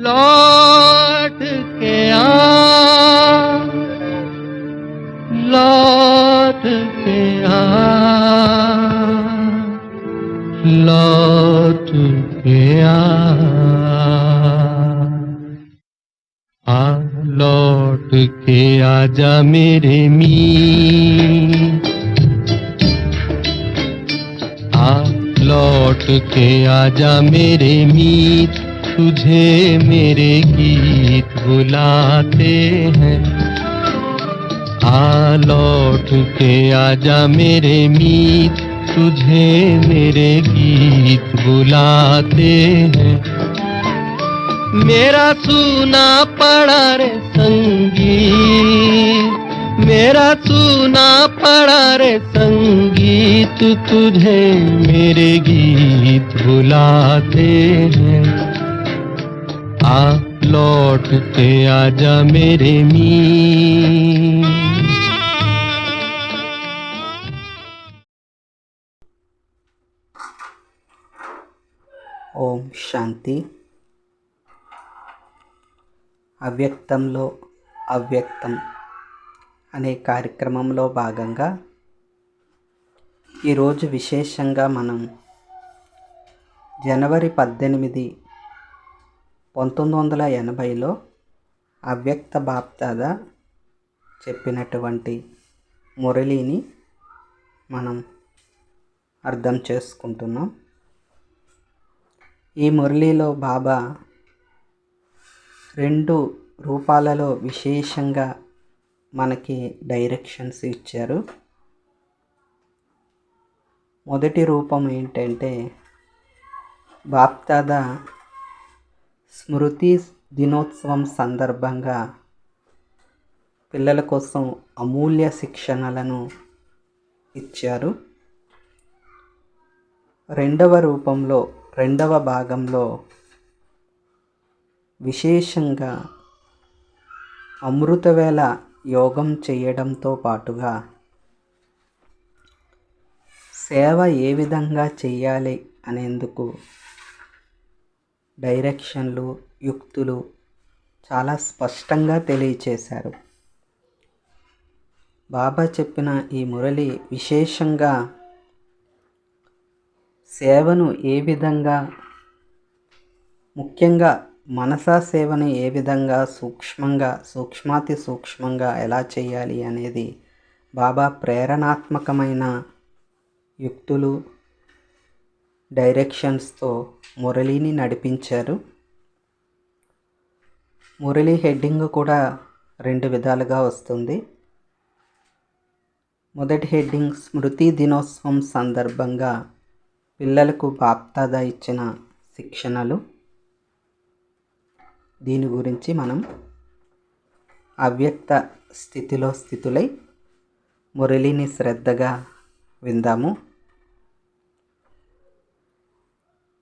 लौट के आ। लौट के आ। लौट के आ। आ, लौट के आजा मेरे मी आ, लौट के आजा मेरे मीत तुझे मेरे गीत बुलाते हैं। आ लौट के आजा मेरे मीत, तुझे मेरे गीत बुलाते हैं। मेरा सुना पड़ा रे संगीत, मेरा सुना पड़ा रे संगीत, तुझे मेरे गीत बुलाते हैं। आ लौट के आजा मेरे मी ఓం శాంతి అవ్యక్తంలో అవ్యక్తం అనే కార్యక్రమంలో భాగంగా ఈరోజు విశేషంగా మనం జనవరి పద్దెనిమిది పంతొమ్మిది వందల ఎనభైలో అవ్యక్త బాప్దాద చెప్పినటువంటి మురళిని మనం అర్థం చేసుకుంటున్నాం. ఈ మురళిలో బాబా రెండు రూపాలలో విశేషంగా మనకి డైరెక్షన్స్ ఇచ్చారు. మొదటి రూపం ఏంటంటే బాప్తాదా స్మృతి దినోత్సవం సందర్భంగా పిల్లల కోసం అమూల్య శిక్షణలను ఇచ్చారు. రెండవ రూపంలో రెండవ భాగంలో విశేషంగా అమృతవేళ యోగం చేయడంతో పాటుగా సేవ ఏ విధంగా చేయాలి అనేందుకు డైరెక్షన్లు యుక్తులు చాలా స్పష్టంగా తెలియచేశారు. బాబా చెప్పిన ఈ మురళి విశేషంగా సేవను ఏ విధంగా ముఖ్యంగా మనసా సేవను ఏ విధంగా సూక్ష్మంగా సూక్ష్మాతి సూక్ష్మంగా ఎలా చేయాలి అనేది బాబా ప్రేరణాత్మకమైన యుక్తులు డైరెక్షన్స్తో మురళిని నడిపించారు. మురళి హెడ్డింగ్ కూడా రెండు విధాలుగా వస్తుంది. మొదటి హెడ్డింగ్ స్మృతి దినోత్సవం సందర్భంగా పిల్లలకు బాప్తాదా ఇచ్చిన శిక్షణలు. దీని గురించి మనం అవ్యక్త స్థితిలో స్థితులై మురళిని శ్రద్ధగా విందాము.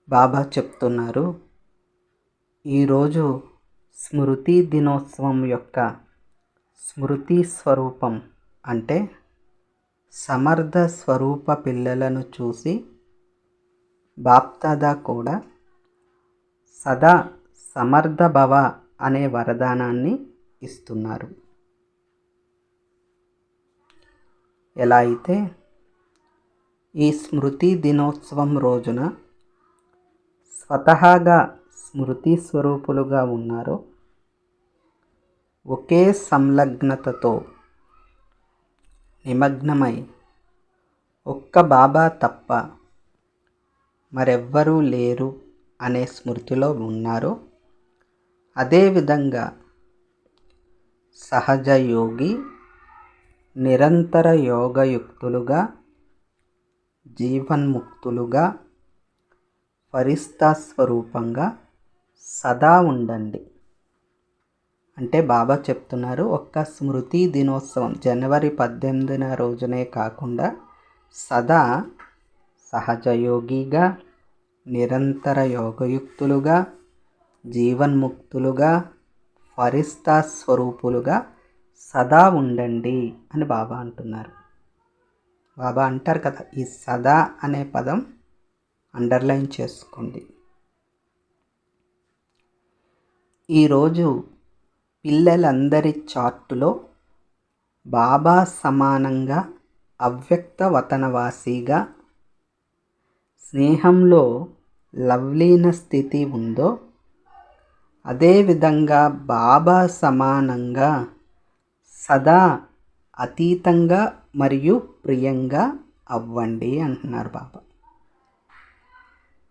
బాబా చెప్తున్నారు. ఈరోజు స్మృతి దినోత్సవం యొక్క స్మృతి స్వరూపం అంటే సమర్థ స్వరూప పిల్లలను చూసి బాప్తాదా కూడా సదా సమర్థ భవ అనే వరదానాన్ని ఇస్తున్నారు. ఎలా అయితే ఈ స్మృతి దినోత్సవం రోజున స్వతహాగా స్మృతి స్వరూపులుగా ఉన్నారో ఒకే సంలగ్నతతో నిమగ్నమై ఒక్క బాబా తప్ప మరెవ్వరూ లేరు అనే స్మృతిలో ఉన్నారో అదేవిధంగా సహజ యోగి నిరంతర యోగయుక్తులుగా జీవన్ముక్తులుగా ఫరిస్తా స్వరూపంగా సదా ఉండండి. అంటే బాబా చెప్తున్నారు ఒక్క స్మృతి దినోత్సవం జనవరి పద్దెనిమిదిన రోజునే కాకుండా సదా సహజయోగిగా నిరంతర యోగయుక్తులుగా జీవన్ముక్తులుగా ఫరిస్తా స్వరూపులుగా సదా ఉండండి అని బాబా అంటున్నారు. బాబా అంటారు కదా ఈ సదా అనే పదం అండర్లైన్ చేసుకోండి. ఈరోజు పిల్లలందరి చార్టులో బాబా సమానంగా అవ్యక్త వతనవాసిగా స్నేహంలో లవ్లీన స్థితి ఉందో అదేవిధంగా బాబా సమానంగా సదా అతీతంగా మరియు ప్రియంగా అవ్వండి అంటున్నారు బాబా.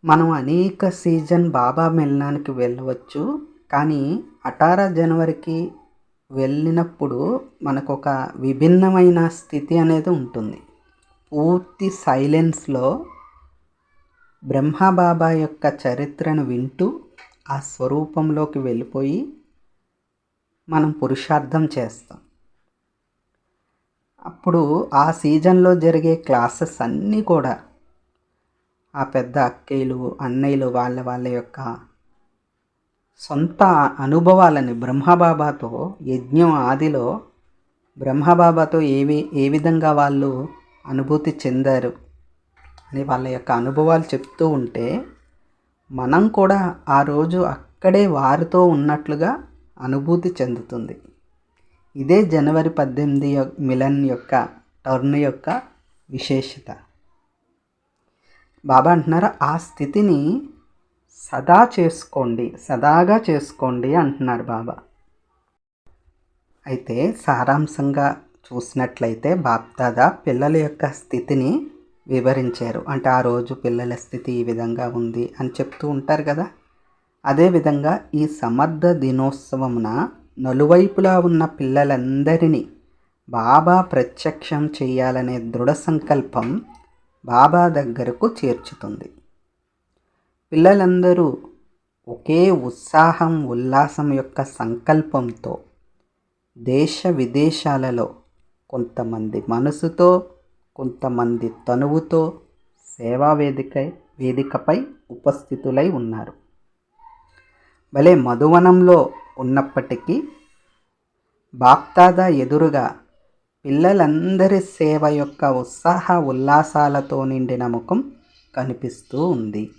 మనం అనేక సీజన్ బాబా మిలనానికి వెళ్ళవచ్చు. కానీ అఠారా జనవరికి వెళ్ళినప్పుడు మనకు ఒక విభిన్నమైన స్థితి అనేది ఉంటుంది. పూర్తి సైలెన్స్లో బ్రహ్మబాబా యొక్క చరిత్రను వింటూ ఆ స్వరూపంలోకి వెళ్ళిపోయి మనం పురుషార్థం చేస్తాం. అప్పుడు ఆ సీజన్లో జరిగే క్లాసెస్ అన్నీ కూడా ఆ పెద్ద అక్కయ్యలు అన్నయ్యలు వాళ్ళ వాళ్ళ యొక్క సొంత అనుభవాలని బ్రహ్మబాబాతో యజ్ఞం ఆదిలో బ్రహ్మబాబాతో ఏవి ఏ విధంగా వాళ్ళు అనుభూతి చెందారు అని వాళ్ళ యొక్క అనుభవాలు చెప్తూ ఉంటే మనం కూడా ఆ రోజు అక్కడే వారితో ఉన్నట్లుగా అనుభూతి చెందుతుంది. ఇదే జనవరి పద్దెనిమిది మిలన్ యొక్క టర్న్ యొక్క విశేషత. బాబా అంటున్నారు ఆ స్థితిని సదా చేసుకోండి సదాగా చేసుకోండి అంటున్నారు బాబా. అయితే సారాంశంగా చూసినట్లయితే బాప్దాదా పిల్లల యొక్క స్థితిని వివరించారు. అంటే ఆ రోజు పిల్లల స్థితి ఈ విధంగా ఉంది అని చెప్తూ ఉంటారు కదా. అదేవిధంగా ఈ సమర్థ దినోత్సవమున నలువైపులా ఉన్న పిల్లలందరినీ బాబా ప్రత్యక్షం చేయాలనే దృఢ సంకల్పం బాబా దగ్గరకు చేర్చుతుంది. పిల్లలందరూ ఒకే ఉత్సాహం ఉల్లాసం యొక్క సంకల్పంతో దేశ విదేశాలలో కొంతమంది మనసుతో కొంతమంది తనువుతో సేవా వేదిక వేదికపై ఉపస్థితులై ఉన్నారు. భలే మధువనంలో ఉన్నప్పటికీ బాప్తాదా ఎదురుగా పిల్లలందరి సేవ యొక్క ఉత్సాహ ఉల్లాసాలతో నిండిన ముఖం కనిపిస్తూ ఉంది.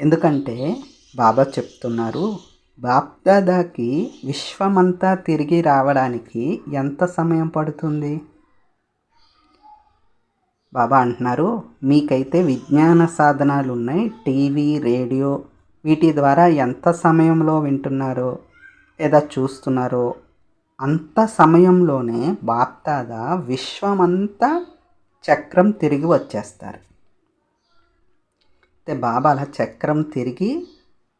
ఎందుకంటే బాబా చెప్తున్నారు బాప్దాదాకి విశ్వమంతా తిరిగి రావడానికి ఎంత సమయం పడుతుంది? బాబా అంటున్నారు మీకైతే విజ్ఞాన సాధనాలు ఉన్నాయి టీవీ రేడియో వీటి ద్వారా ఎంత సమయంలో వింటున్నారో లేదా చూస్తున్నారో అంత సమయంలోనే బాప్తాదా విశ్వమంతా చక్రం తిరిగి వచ్చేస్తారు. అయితే బాబా అలా చక్రం తిరిగి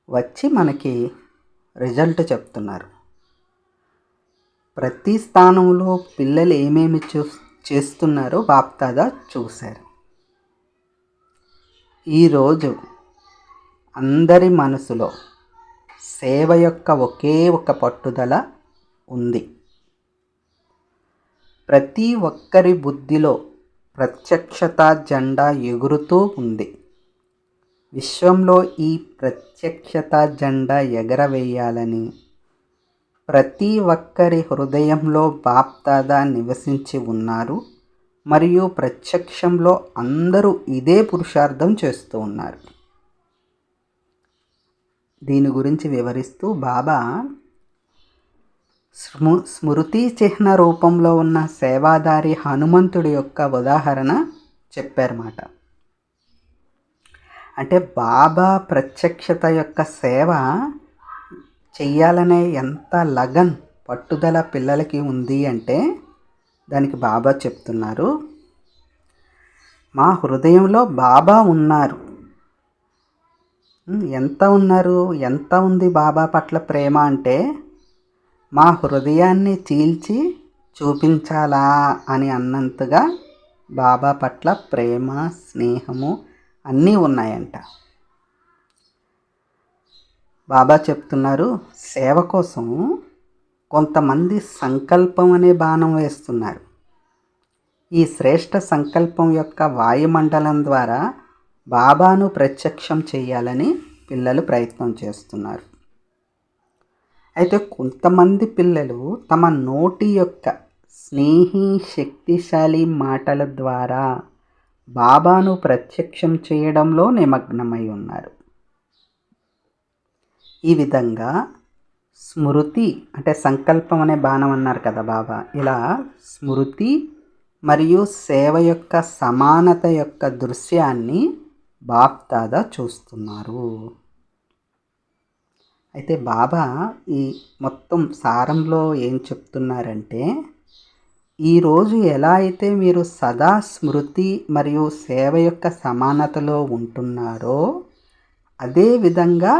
వచ్చి మనకి రిజల్ట్ చెప్తున్నారు. ప్రతి స్థానంలో పిల్లలు ఏమేమి చూ చేస్తున్నారో బాప్తాదా చూశారు. ఈరోజు అందరి మనసులో సేవ యొక్క ఒకే ఒక పట్టుదల ఉంది. ప్రతి ఒక్కరి బుద్ధిలో ప్రత్యక్షత జెండా ఎగురుతూ ఉంది. విశ్వంలో ఈ ప్రత్యక్షత జెండా ఎగరవేయాలని ప్రతి ఒక్కరి హృదయంలో బాప్దాదా నివసించి ఉన్నారు. మరియు ప్రత్యక్షంలో అందరూ ఇదే పురుషార్థం చేస్తూ ఉన్నారు. దీని గురించి వివరిస్తూ బాబా స్మృ స్మృతి చిహ్న రూపంలో ఉన్న సేవాదారి హనుమంతుడి యొక్క ఉదాహరణ చెప్పారన్నమాట. అంటే బాబా ప్రత్యక్షత యొక్క సేవ చెయ్యాలనే ఎంత లగన్ పట్టుదల పిల్లలకి ఉంది అంటే దానికి బాబా చెప్తున్నారు. మా హృదయంలో బాబా ఉన్నారు. ఎంత ఉన్నారు? ఎంత ఉంది బాబా పట్ల ప్రేమ అంటే మా హృదయాన్ని చీల్చి చూపించాలా అని అన్నంతగా బాబా పట్ల ప్రేమ స్నేహము అన్నీ ఉన్నాయంట. బాబా చెప్తున్నారు సేవ కోసం కొంతమంది సంకల్పం అనే బాణం వేస్తున్నారు. ఈ శ్రేష్ఠ సంకల్పం యొక్క వాయుమండలం ద్వారా బాబాను ప్రత్యక్షం చేయాలని పిల్లలు ప్రయత్నం చేస్తున్నారు. అయితే కొంతమంది పిల్లలు తమ నోటి యొక్క స్నేహి శక్తిశాలి మాటల ద్వారా బాబాను ప్రత్యక్షం చేయడంలో నిమగ్నమై ఉన్నారు. ఈ విధంగా స్మృతి అంటే సంకల్పం అనే బాణం అన్నారు కదా బాబా. ఇలా స్మృతి మరియు సేవ యొక్క సమానత యొక్క దృశ్యాన్ని బాప్తాదా చూస్తున్నారు. అయితే బాబా ఈ మొత్తం సారంలో ఏం చెప్తున్నారంటే ఈరోజు ఎలా అయితే మీరు సదా స్మృతి మరియు సేవ యొక్క సమానతలో ఉంటున్నారో అదే విధంగా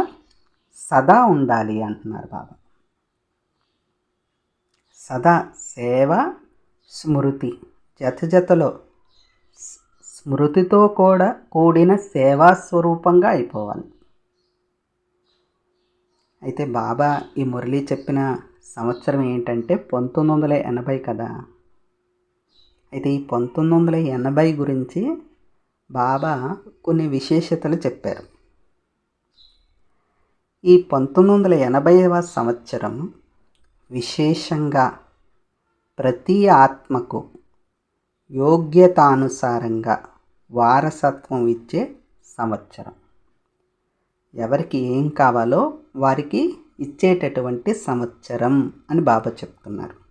సదా ఉండాలి అంటున్నారు బాబా. సదా సేవ స్మృతి జత జతలో స్మృతితో కూడా కూడిన సేవా స్వరూపంగా అయిపోవాలి. అయితే బాబా ఈ మురళి చెప్పిన సంవత్సరం ఏంటంటే పంతొమ్మిది వందల ఎనభై కదా. అయితే ఈ పంతొమ్మిది వందల ఎనభై గురించి బాబా కొన్ని విశేషతలు చెప్పారు. ఈ పంతొమ్మిది వందల ఎనభైవ సంవత్సరం విశేషంగా ప్రతి ఆత్మకు యోగ్యతానుసారంగా వారసత్వం ఇచ్చే సంవత్సరం. ఎవరికి ఏం కావాలో వారికి ఇచ్చేటటువంటి సంవత్సరం అని బాబా చెప్తున్నారు.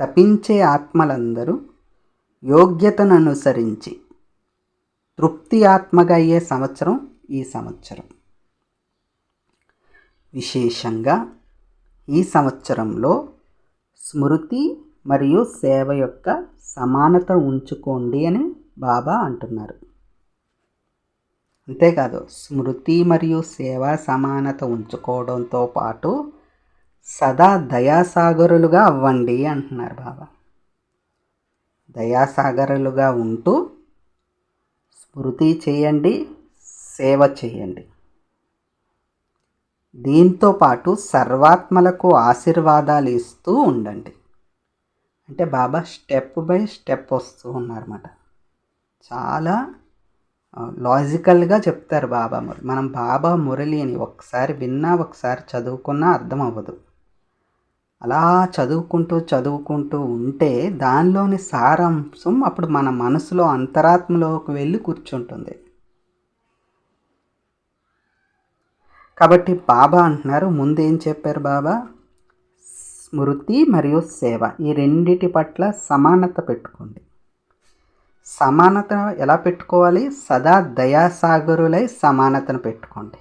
తపించే ఆత్మలందరూ యోగ్యతను అనుసరించి తృప్తి ఆత్మగా అయ్యే సంవత్సరం ఈ సంవత్సరం. విశేషంగా ఈ సంవత్సరంలో స్మృతి మరియు సేవ యొక్క సమానత ఉంచుకోండి అని బాబా అంటున్నారు. అంతేకాదు స్మృతి మరియు సేవా సమానత ఉంచుకోవడంతో పాటు సదా దయాసాగరులుగా అవ్వండి అంటున్నారు బాబా. దయాసాగరులుగా ఉంటూ స్మృతి చేయండి సేవ చేయండి. దీంతో పాటు సర్వాత్మలకు ఆశీర్వాదాలు ఇస్తూ ఉండండి. అంటే బాబా స్టెప్ బై స్టెప్ వస్తూ ఉన్నారన్నమాట. చాలా లాజికల్గా చెప్తారు బాబా మురళి. మనం బాబా మురళి అని ఒకసారి విన్నా ఒకసారి చదువుకున్నా అర్థం అవ్వదు. అలా చదువుకుంటూ చదువుకుంటూ ఉంటే దానిలోని సారాంశం అప్పుడు మన మనసులో అంతరాత్మలోకి వెళ్ళి కూర్చుంటుంది. కాబట్టి బాబా అంటున్నారు ముందేం చెప్పారు బాబా? స్మృతి మరియు సేవ ఈ రెండిటి పట్ల సమానత పెట్టుకోండి. సమానత ఎలా పెట్టుకోవాలి? సదా దయాసాగరులై సమానతను పెట్టుకోండి.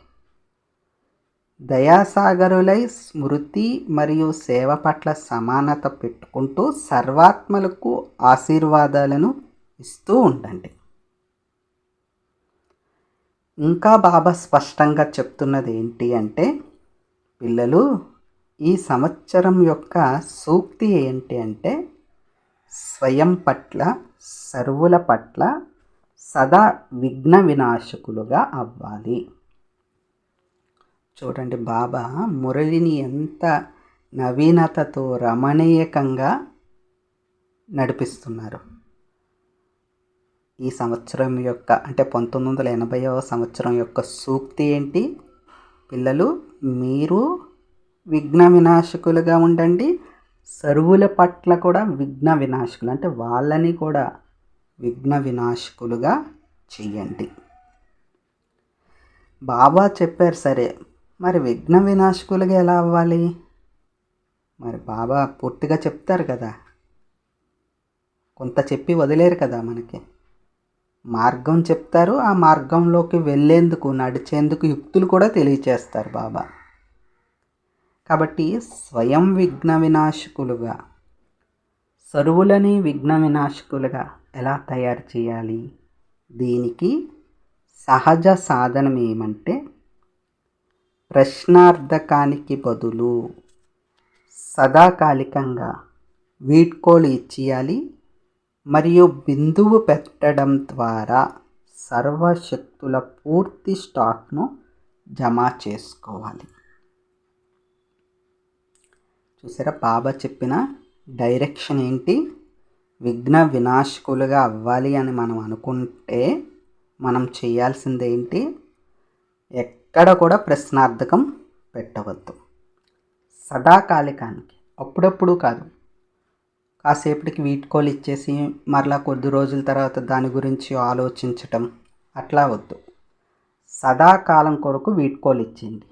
దయాసాగరులై స్మృతి మరియు సేవ పట్ల సమానత పెట్టుకుంటూ సర్వాత్మలకు ఆశీర్వాదాలను ఇస్తూ ఉండండి. ఇంకా బాబా స్పష్టంగా చెప్తున్నది ఏంటి అంటే పిల్లలు ఈ సంవత్సరం యొక్క సూక్తి ఏంటి అంటే స్వయం పట్ల సర్వుల పట్ల సదా విఘ్న వినాశకులుగా అవ్వాలి. చూడండి బాబా మురళిని ఎంత నవీనతతో రమణీయకంగా నడిపిస్తున్నారు. ఈ సంవత్సరం యొక్క అంటే పంతొమ్మిది వందల ఎనభైవ సంవత్సరం యొక్క సూక్తి ఏంటి? పిల్లలు మీరు విఘ్న వినాశకులుగా ఉండండి. సరువుల పట్ల కూడా విఘ్న వినాశకులు అంటే వాళ్ళని కూడా విఘ్న వినాశకులుగా చెయ్యండి బాబా చెప్పారు సరే మరి విఘ్న వినాశకులుగా ఎలా అవ్వాలి? మరి బాబా పూర్తిగా చెప్తారు కదా. కొంత చెప్పి వదిలేరు కదా మనకి. మార్గం చెప్తారు ఆ మార్గంలోకి వెళ్ళేందుకు నడిచేందుకు యుక్తులు కూడా తెలియచేస్తారు బాబా. కాబట్టి స్వయం విఘ్న వినాశకులుగా సరువులని విఘ్న వినాశకులుగా ఎలా తయారు చేయాలి? దీనికి సహజ సాధనం ఏమంటే ప్రశ్నార్థకానికి బదులు సదాకాలికంగా వీడ్కోలు ఇచ్చేయాలి మరియు బిందువు పెట్టడం ద్వారా సర్వశక్తుల పూర్తి స్టాక్ను జమ చేసుకోవాలి. చూసారా? బాబా చెప్పిన డైరెక్షన్ ఏంటి? విఘ్న వినాశకులుగా అవ్వాలి అని మనం అనుకుంటే మనం చేయాల్సింది ఏంటి? ఎక్కడ కూడా ప్రశ్నార్థకం పెట్టవద్దు. సదాకాలికానికి. అప్పుడప్పుడు కాదు. కాసేపటికి వీట్కోలు ఇచ్చేసి మరలా కొద్ది రోజుల తర్వాత దాని గురించి ఆలోచించటం అట్లా వద్దు. సదాకాలం కొరకు వీట్కోలు ఇచ్చింది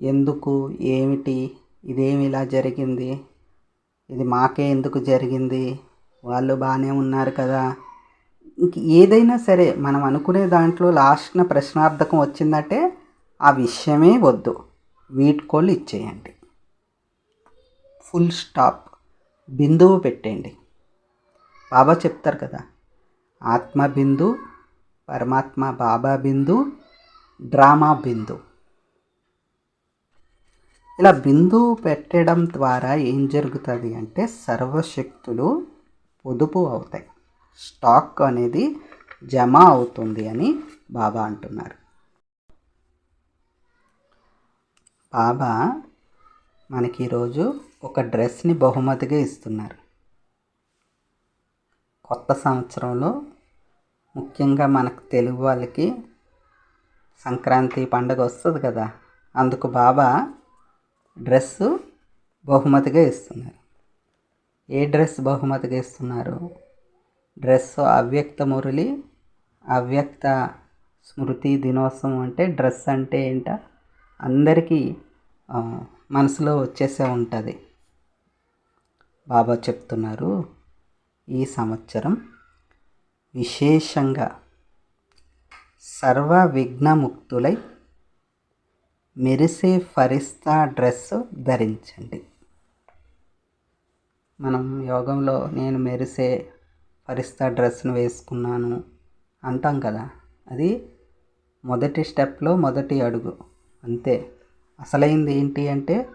ఎందుకు? ఏమిటి? ఇదేమి ఇలా జరిగింది? ఇది మాకే ఎందుకు జరిగింది? వాళ్ళు బాగానే ఉన్నారు కదా? ఇంక ఏదైనా సరే మనం అనుకునే దాంట్లో లాస్ట్న ప్రశ్నార్థకం వచ్చిందంటే ఆ విషయమే వద్దు. వీడ్కోలు ఇచ్చేయండి. Full stop. బిందువు పెట్టండి. బాబా చెప్తారు కదా ఆత్మ బిందు పరమాత్మ బాబా బిందు డ్రామా బిందు. ఇలా బిందువు పెట్టడం ద్వారా ఏం జరుగుతుంది అంటే సర్వశక్తులు పొదుపు అవుతాయి. స్టాక్ అనేది జమ అవుతుంది అని బాబా అంటున్నారు. బాబా మనకి ఈరోజు ఒక డ్రెస్ని బహుమతిగా ఇస్తున్నారు. కొత్త సంవత్సరంలో ముఖ్యంగా మనకు తెలుగు వాళ్ళకి సంక్రాంతి పండుగ వస్తుంది కదా అందుకు బాబా డ్రెస్సు బహుమతిగా ఇస్తున్నారు. ఏ డ్రెస్ బహుమతిగా ఇస్తున్నారు? డ్రెస్ అవ్యక్త మురళి అవ్యక్త స్మృతి దినోత్సవం అంటే డ్రెస్ అంటే ఏంట? అందరికీ మనసులో వచ్చేసే ఉంటుంది. బాబా చెప్తున్నారు ఈ సంవత్సరం విశేషంగా సర్వ విఘ్నముక్తులై మెరిసే ఫరిస్తా డ్రెస్ ధరించండి. మనం యోగంలో నేను మెరిసే ఫరిస్తా డ్రెస్ను వేసుకున్నాను అంటాం కదా. అది మొదటి స్టెప్లో మొదటి అడుగు. అంతే. అసలైంది ఏంటి అంటే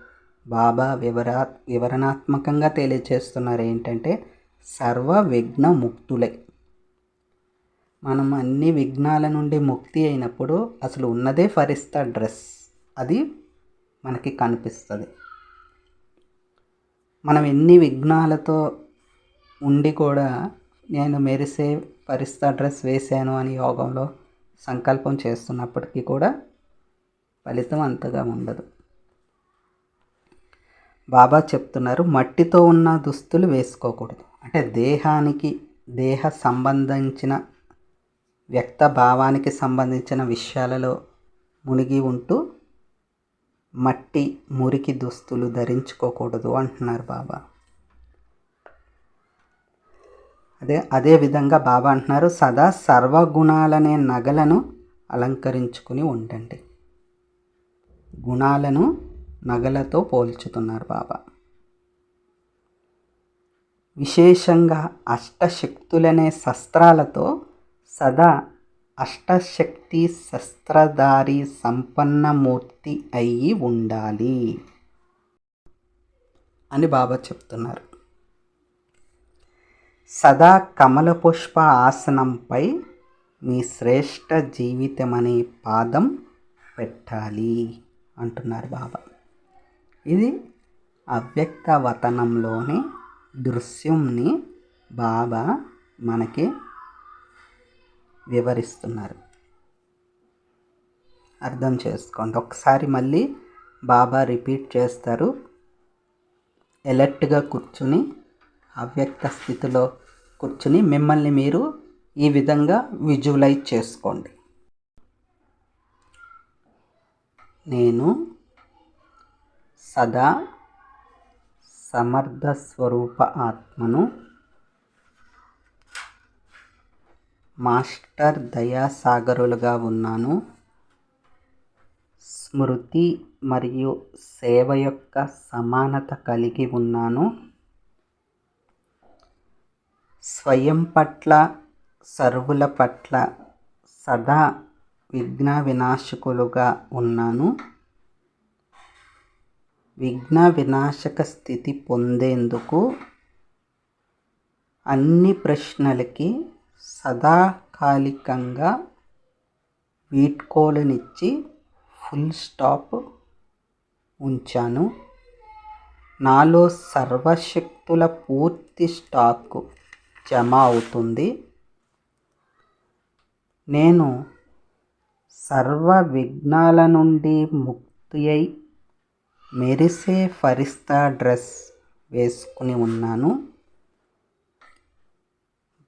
బాబా వివరా వివరణాత్మకంగా తెలియచేస్తున్నారు ఏంటంటే సర్వ విఘ్న ముక్తులై. మనం అన్ని విఘ్నాల నుండి ముక్తి అయినప్పుడు అసలు ఉన్నదే ఫరిస్తా డ్రెస్. అది మనకి కనిపిస్తుంది. మనం ఎన్ని విఘ్నాలతో ఉండి కూడా నేను మెరిసే పరిస్థితి డ్రెస్ వేశాను అని యోగంలో సంకల్పం చేస్తున్నప్పటికీ కూడా ఫలితం అంతగా ఉండదు. బాబా చెప్తున్నారు మట్టితో ఉన్న దుస్తులు వేసుకోకూడదు. అంటే దేహానికి దేహ సంబంధించిన వ్యక్త భావానికి సంబంధించిన విషయాలలో మునిగి ఉంటూ మట్టి మురికి దుస్తులు ధరించుకోకూడదు అంటున్నారు బాబా. అదే అదే విధంగా బాబా అంటున్నారు సదా సర్వగుణాలనే నగలను అలంకరించుకుని ఉండండి. గుణాలను నగలతో పోల్చుతున్నారు బాబా. విశేషంగా అష్టశక్తులనే శస్త్రాలతో సదా అష్టశక్తి శస్త్రధారి సంపన్నమూర్తి అయి ఉండాలి అని బాబా చెప్తున్నారు. సదా కమల పుష్ప ఆసనంపై మీ శ్రేష్ట జీవితం అనే పాదం పెట్టాలి అంటున్నారు బాబా. ఇది అవ్యక్త వతనంలోని దృశ్యంని బాబా మనకి వివరిస్తున్నారు. అర్థం చేసుకోండి. ఒకసారి మళ్ళీ బాబా రిపీట్ చేస్తారు. ఎలర్ట్గా కూర్చుని అవ్యక్త స్థితిలో కూర్చుని మిమ్మల్ని మీరు ఈ విధంగా విజువలైజ్ చేసుకోండి. నేను సదా సమర్థ స్వరూప ఆత్మను మాస్టర్ దయాసాగరులుగా ఉన్నాను. స్మృతి మరియు సేవ యొక్క సమానత కలిగి ఉన్నాను. స్వయం పట్ల సర్వుల పట్ల సదా విఘ్న వినాశకులుగా ఉన్నాను. విఘ్న వినాశక స్థితి పొందేందుకు అన్ని ప్రశ్నలకి సదాకాలికంగా వీడ్కోలునిచ్చి ఫుల్ స్టాప్ ఉంచాను. నాలో సర్వశక్తుల పూర్తి స్టాక్ జమ అవుతుంది. నేను సర్వ విఘ్నాల నుండి ముక్తి అయి మెరిసే ఫరిస్తా డ్రెస్ వేసుకుని ఉన్నాను.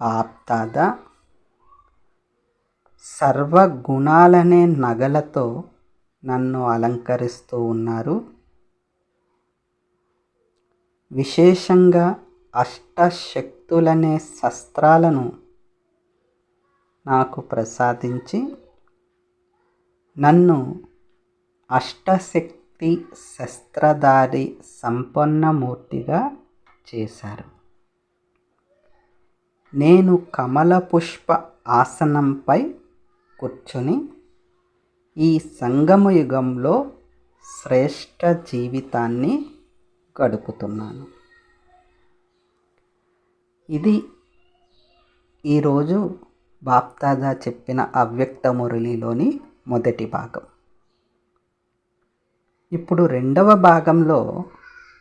బాప్దాదా సర్వగుణాలనే నగలతో నన్ను అలంకరిస్తూ ఉన్నారు. విశేషంగా అష్టశక్తులనే శస్త్రాలను నాకు ప్రసాదించి నన్ను అష్టశక్తి శస్త్రధారి సంపన్నమూర్తిగా చేశారు. నేను కమల పుష్ప ఆసనంపై కూర్చుని ఈ సంగమ యుగంలో శ్రేష్ఠ జీవితాన్ని గడుపుతున్నాను. ఇది ఈరోజు బాప్తాదా చెప్పిన అవ్యక్త మురళిలోని మొదటి భాగం. ఇప్పుడు రెండవ భాగంలో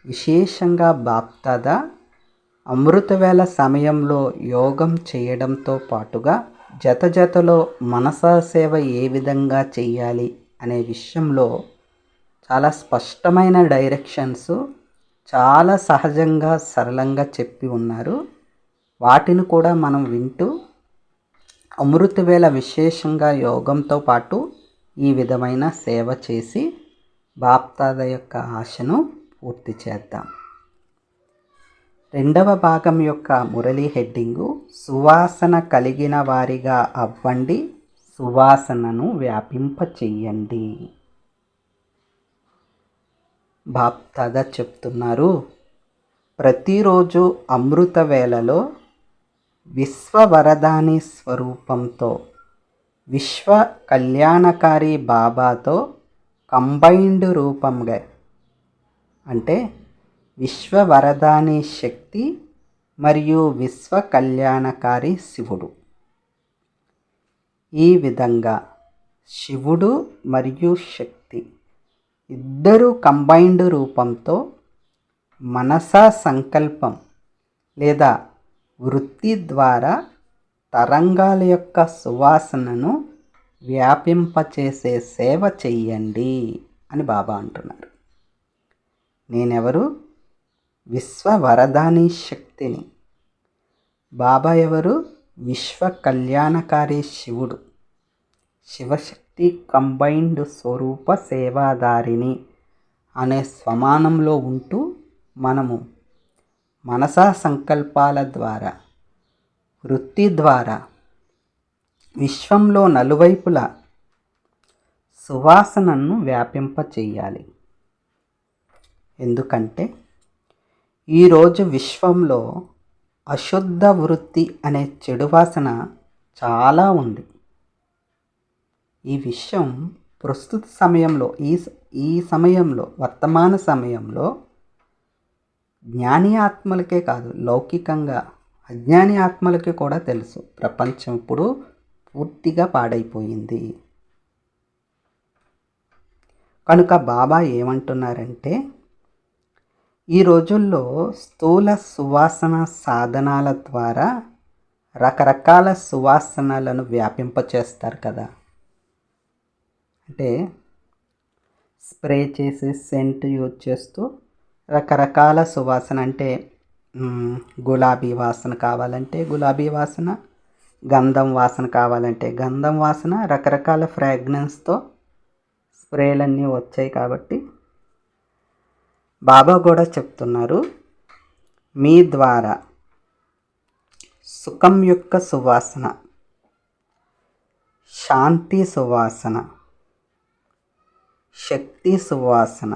విశేషంగా బాప్తాదా అమృతవేళ సమయంలో యోగం చేయడంతో పాటుగా జత జతలో మనసా సేవ ఏ విధంగా చేయాలి అనే విషయంలో చాలా స్పష్టమైన డైరెక్షన్స్ చాలా సహజంగా సరళంగా చెప్పి ఉన్నారు. వాటిని కూడా మనం వింటూ అమృతవేళ విశేషంగా యోగంతో పాటు ఈ విధమైన సేవ చేసి బాప్తాద యొక్క ఆశను పూర్తి చేద్దాం. రెండవ భాగం యొక్క మురళి హెడ్డింగు సువాసన కలిగిన వారిగా అవ్వండి సువాసనను వ్యాపింప చెయ్యండి బాప్తాద చెప్తున్నారు ప్రతిరోజు అమృత వేళలో విశ్వవరదాని స్వరూపంతో విశ్వ కళ్యాణకారి బాబాతో కంబైన్డ్ రూపంగా అంటే విశ్వవరదాని శక్తి మరియు విశ్వ కళ్యాణకారి శివుడు. ఈ విధంగా శివుడు మరియు శక్తి ఇద్దరు కంబైన్డ్ రూపంతో మనసా సంకల్పం లేదా వృత్తి ద్వారా తరంగాల యొక్క సువాసనను వ్యాపింపచేసే సేవ చెయ్యండి అని బాబా అంటున్నారు. నేనెవరు? విశ్వవరదాని శక్తిని బాబా ఎవరు? విశ్వ కళ్యాణకారి శివుడు. శివశక్తి కంబైన్డ్ స్వరూప సేవాదారిని అనే స్వమానంలో ఉంటూ మనము మనసా సంకల్పాల ద్వారా వృత్తి ద్వారా విశ్వంలో నలువైపులా సువాసనను వ్యాపింపచేయాలి. ఎందుకంటే ఈరోజు విశ్వంలో అశుద్ధ వృత్తి అనే చెడు వాసన చాలా ఉంది. ఈ విషయం ప్రస్తుత సమయంలో ఈ ఈ సమయంలో వర్తమాన సమయంలో జ్ఞాని ఆత్మలకే కాదు లౌకికంగా అజ్ఞాని ఆత్మలకి కూడా తెలుసు. ప్రపంచం ఇప్పుడు పూర్తిగా పాడైపోయింది. కనుక బాబా ఏమంటున్నారంటే ఈ రోజుల్లో స్థూల సువాసన సాధనాల ద్వారా రకరకాల సువాసనలను వ్యాపింపచేస్తారు కదా. అంటే స్ప్రే చేసి సెంట్ యూజ్ చేస్తూ రకరకాల సువాసన అంటే గులాబీ వాసన కావాలంటే గులాబీ వాసన గంధం వాసన కావాలంటే గంధం వాసన రకరకాల ఫ్రాగ్నెన్స్తో స్ప్రేలన్నీ వచ్చాయి కాబట్టి బాబా కూడా చెప్తున్నారు మీ ద్వారా సుఖం యొక్క సువాసన శాంతి సువాసన శక్తి సువాసన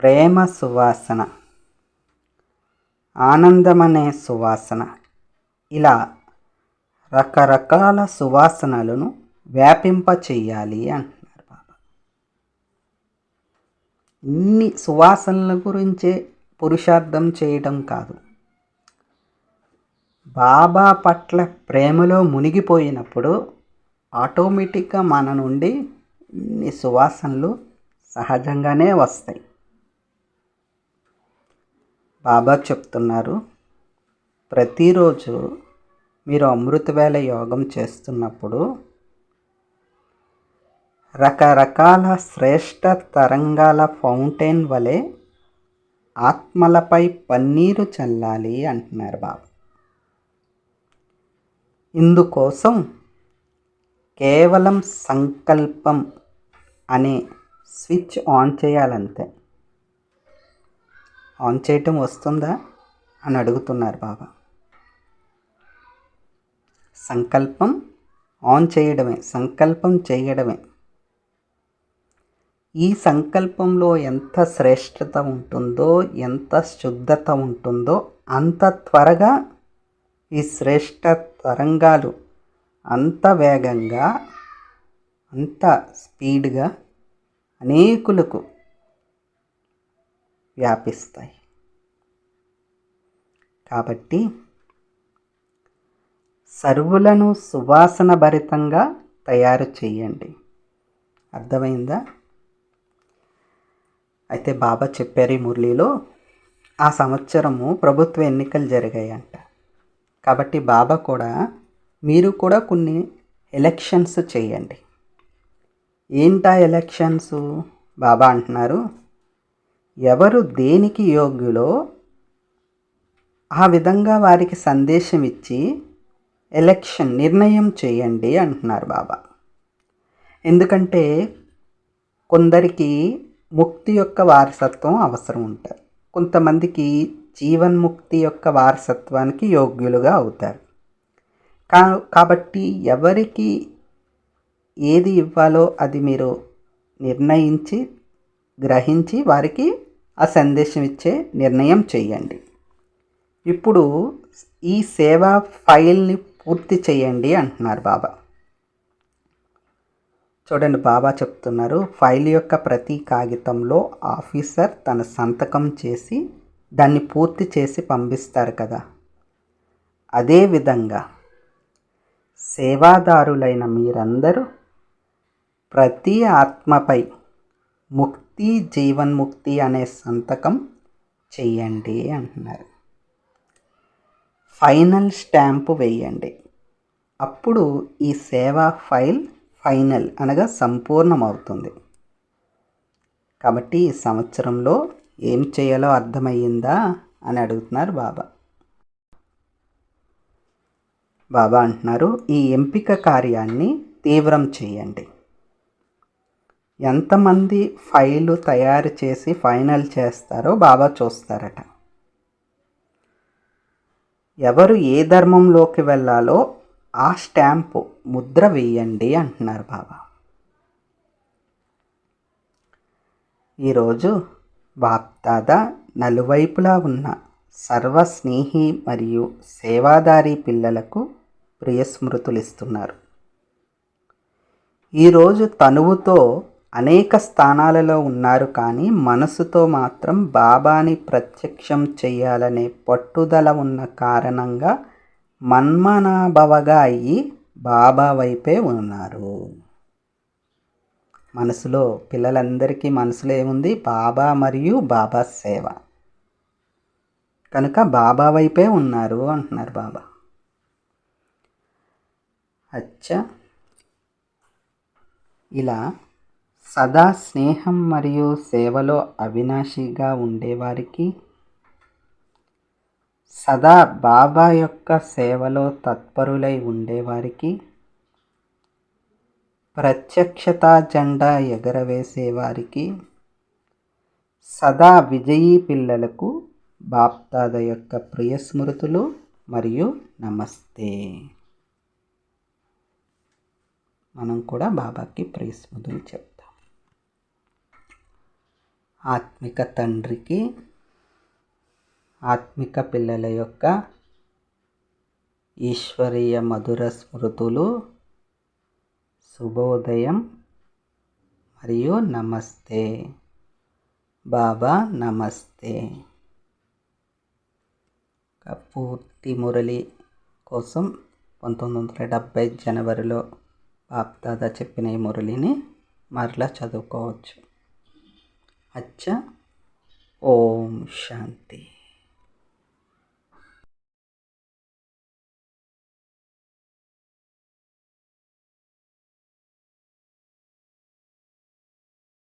ప్రేమ సువాసన ఆనందమనే సువాసన ఇలా రకరకాల సువాసనలను వ్యాపింప చెయ్యాలి అంటున్నారు బాబా ఇన్ని సువాసనల గురించే పురుషార్థం చేయడం కాదు. బాబా పట్ల ప్రేమలో మునిగిపోయినప్పుడు ఆటోమేటిక్గా మన నుండి ఇన్ని సువాసనలు సహజంగానే వస్తాయి. బాబా చెప్తున్నారు ప్రతిరోజు మీరు అమృతవేళ యోగం చేస్తున్నప్పుడు రకరకాల శ్రేష్ట తరంగాల ఫౌంటైన్ వలె ఆత్మలపై పన్నీరు చల్లాలి అంటున్నారు బాబా. ఇందుకోసం కేవలం సంకల్పం అనే స్విచ్ ఆన్ చేయాలంతే. ఆన్ చేయటం వస్తుందా అని అడుగుతున్నారు బాబా. సంకల్పం ఆన్ చేయడమే సంకల్పం చేయడమే. ఈ సంకల్పంలో ఎంత శ్రేష్టత ఉంటుందో ఎంత శుద్ధత ఉంటుందో అంత త్వరగా ఈ శ్రేష్ట తరంగాలు అంత వేగంగా అంత స్పీడ్గా అనేకులకు వ్యాపిస్తాయి. కాబట్టి సర్వులను సువాసన భరితంగా తయారు చేయండి. అర్థమైందా? అయితే బాబా చెప్పారు ఈ మురళిలో ఆ సంవత్సరము ప్రభుత్వ ఎన్నికలు జరిగాయంట. కాబట్టి బాబా కూడా మీరు కూడా కొన్ని ఎలక్షన్స్ చేయండి. ఏంటా ఎలక్షన్స్ బాబా అంటున్నారు ఎవరు దేనికి యోగ్యులో ఆ విధంగా వారికి సందేశం ఇచ్చి ఎలక్షన్ నిర్ణయం చేయండి అంటున్నారు బాబా. ఎందుకంటే కొందరికి ముక్తి యొక్క వారసత్వం అవసరం ఉంటుంది కొంతమందికి జీవన్ముక్తి యొక్క వారసత్వానికి యోగ్యులుగా అవుతారు. కా కాబట్టి ఎవరికి ఏది ఇవ్వాలో అది మీరు నిర్ణయించి గ్రహించి వారికి ఆ సందేశం ఇచ్చే నిర్ణయం చేయండి. ఇప్పుడు ఈ సేవా ఫైల్ని పూర్తి చేయండి అంటున్నారు బాబా. చూడండి బాబా చెప్తున్నారు ఫైల్ యొక్క ప్రతి కాగితంలో ఆఫీసర్ తన సంతకం చేసి దాన్ని పూర్తి చేసి పంపిస్తారు కదా. అదేవిధంగా సేవాదారులైన మీరందరూ ప్రతి ఆత్మపై ముక్తి జీవన్ముక్తి అనే సంతకం చెయ్యండి అంటున్నారు. ఫైనల్ స్టాంపు వేయండి. అప్పుడు ఈ సేవా ఫైల్ ఫైనల్ అనగా సంపూర్ణమవుతుంది. కాబట్టి ఈ సంవత్సరంలో ఏం చేయాలో అర్థమయ్యిందా అని అడుగుతున్నారు బాబా. బాబా అంటున్నారు ఈ ఎంపిక కార్యాన్ని తీవ్రం చేయండి. ఎంతమంది ఫైలు తయారు చేసి ఫైనల్ చేస్తారో బాబా చూస్తారట. ఎవరు ఏ ధర్మంలోకి వెళ్ళాలో ఆ స్టాంపు ముద్ర వేయండి అంటున్నారు బాబా. ఈరోజు బాప్దాద నలువైపులా ఉన్న సర్వ స్నేహి మరియు సేవాదారి పిల్లలకు ప్రియస్మృతులు ఇస్తున్నారు. ఈరోజు తనువుతో అనేక స్థానాలలో ఉన్నారు కానీ మనసుతో మాత్రం బాబాని ప్రత్యక్షం చేయాలనే పట్టుదల ఉన్న కారణంగా మన్మనాభవగా అయ్యి బాబా వైపే ఉన్నారు. మనసులో పిల్లలందరికీ మనసులో ఏముంది? బాబా మరియు బాబా సేవ. కనుక బాబా వైపే ఉన్నారు అంటున్నారు బాబా. అచ్చా. ఇలా సదా స్నేహం మరియు సేవలో అవినాశిగా ఉండేవారికి సదా బాబా యొక్క సేవలో తత్పరులై ఉండేవారికి ప్రత్యక్షతా జెండా ఎగరవేసేవారికి సదా విజయీ పిల్లలకు బాప్తాద యొక్క ప్రియ స్మృతులు మరియు నమస్తే. మనం కూడా బాబాకి ప్రియ స్మృతులు చెప్తాం. ఆత్మిక తండ్రికి ఆత్మిక పిల్లల యొక్క ఈశ్వరీయ మధుర స్మృతులు శుభోదయం మరియు నమస్తే. బాబా నమస్తే. పూర్తి మురళి కోసం పంతొమ్మిది వందల డెబ్భై జనవరిలో బాప్దాదా చెప్పిన ఈ మురళిని మరలా చదువుకోవచ్చు. అచ్చ ఓం శాంతి.